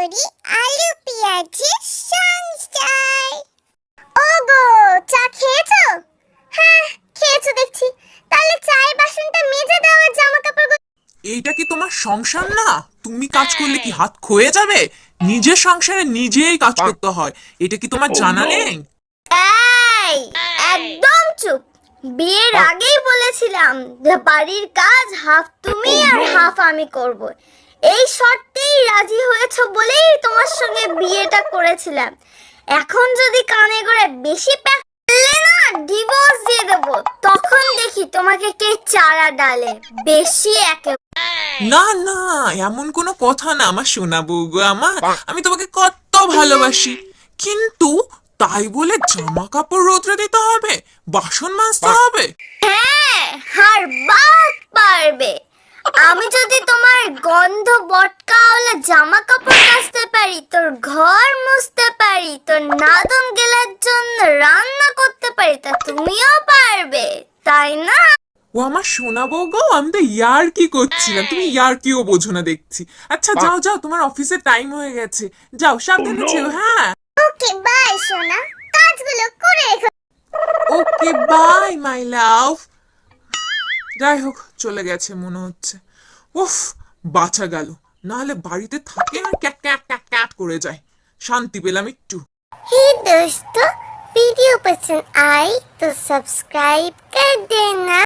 করি আলু পেঁয়াজের সংসার ওগো চা খেয়েছো? হ্যাঁ খেয়েছো দেখছি। তাহলে চায়ের বাসনটা মেজে দাও আর জামা কাপড় এইটা কি তোমার সংসার না? তুমি কাজ করলে কি হাত ক্ষয়ে যাবে? নিজের সংসারে নিজেই কাজ করতে হয়। এটা কি তোমার জানা নেই? এই একদম চুপ। বিয়ের আগেই বলেছিলাম যে বাড়ির কাজ হাফ তুমি আর হাফ আমি করব। এই শর্তেই বিয়েটা করেছিলাম। এখন যদি কানে করে বেশি প্যাক করলে না ডিভোর্স দিয়ে দেবো। তখন দেখি তোমাকে কে চারা ডালে। বেশি একে না না এমন কোনো কথা না আমার শোনা বউগো আমার। আমি তোমাকে কত ভালোবাসি। কিন্তু তাই বলে জামা কাপড় রোদ্রে দিতে হবে বাসন মাজতে হবে। হ্যাঁ হার বাদ পারবে। আমি যদি তোমার গন্ধ বটকাওয়ালা জামা কাপড় জন্য রান্না করতে পারি তা তুমিও পারবে তাই না? ও আমার সোনা বউ গো আমি তো ইয়ার কি করছি না তুমি ইয়ার কিও বোঝো না দেখছি। আচ্ছা যাও যাও তোমার অফিসে টাইম হয়ে গেছে। যাও সাবধানে oh, যেও হ্যাঁ। ওকে বাই সোনা। কাজগুলো করে রেখো ওকে বাই মাই লাভ যাই হোক চলে গেছে মনে হচ্ছে। উফ বাঁচা গেল। না হলে বাড়িতে থাকে আর ক্যাট ক্যাট ক্যাট করে যায়। শান্তি পেলাম একটু। হে দোস্ত वीडियो पसंद आई तो सब्सक्राइब कर देना